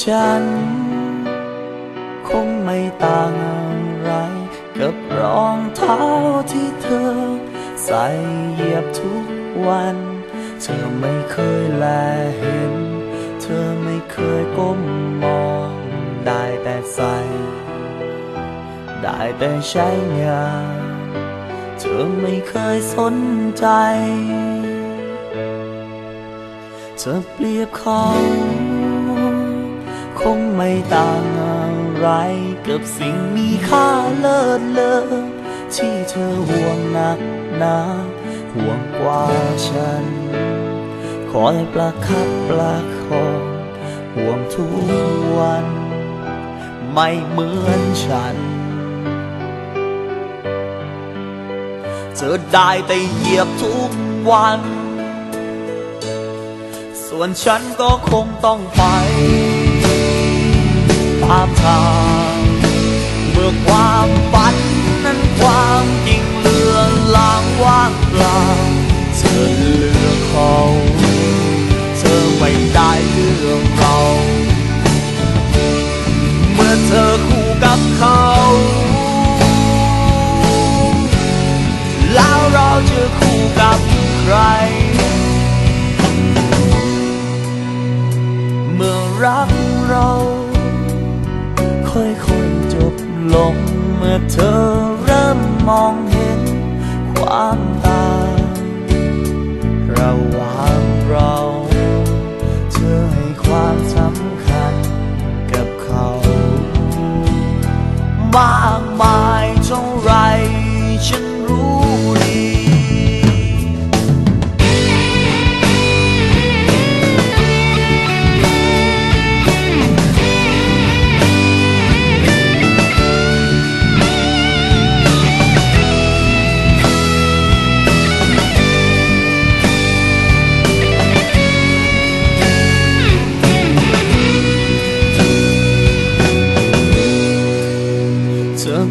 ฉัน คงไม่ต่างอะไร กับรองเท้าที่เธอ ใส่เหยียบทุกวัน เธอไม่เคยแลเห็น เธอไม่เคยก้มมอง ได้แต่ใส่ได้แต่ใช้งานเธอไม่เคยสนใจ เธอเปรียบเขา คงไม่ต่างอะไรกับสิ่งมีค่าเลิศเลอที่เธอห่วงหนักหนาห่วงกว่าฉัน คอยประคับประคองห่วงทุกวัน ไม่เหมือนฉัน เธอได้แต่เหยียบทุกวัน ส่วนฉันก็คงต้องไปามทางเมื่อความฝันนั้นความจริงเลือนลางว่างเปล่าเธอเลือกเขา เธอไม่ได้เลือกเรา เมื่อเธอคู่กับเขา แล้วเราจะคู่กับใคร เมื่อรักเรา ค่อยๆจบลงเมื่อเธอเริ่มมองเห็นความต่างระหว่างเรา เธอให้ความสำคัญกับเขา มากมาย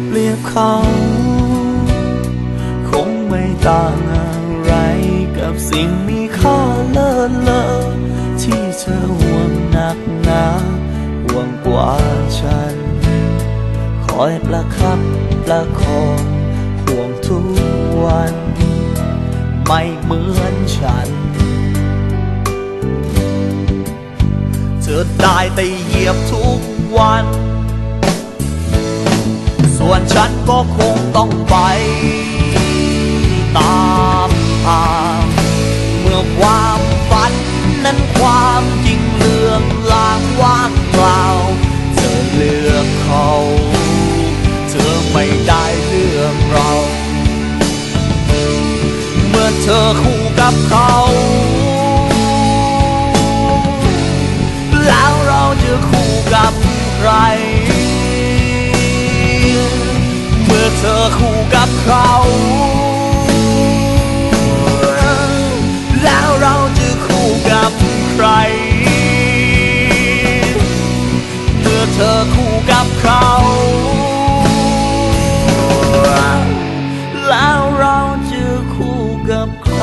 เปรียบเขา คงไม่ต่างอะไรกับสิ่งมีค่าเลิศเลอที่เธอห่วงหนักหนาห่วงกว่าฉัน คอยประคับประคองห่วงทุกวัน ไม่เหมือนฉันเธอได้แต่เหยียบทุกวัน ส่วนฉันก็คงต้องไปตามทางเมื่อความฝันนั้นความจริงเลือนลางว่างเปล่า เธอเลือกเขา เธอไม่ได้เลือกเรา เมื่อเธอคู่กับเขา ธอคู่กับเขา แล้วเราจะคู่กับใคร เมื่อเธอคู่กับเขา แล้วเราจะคู่กับใคร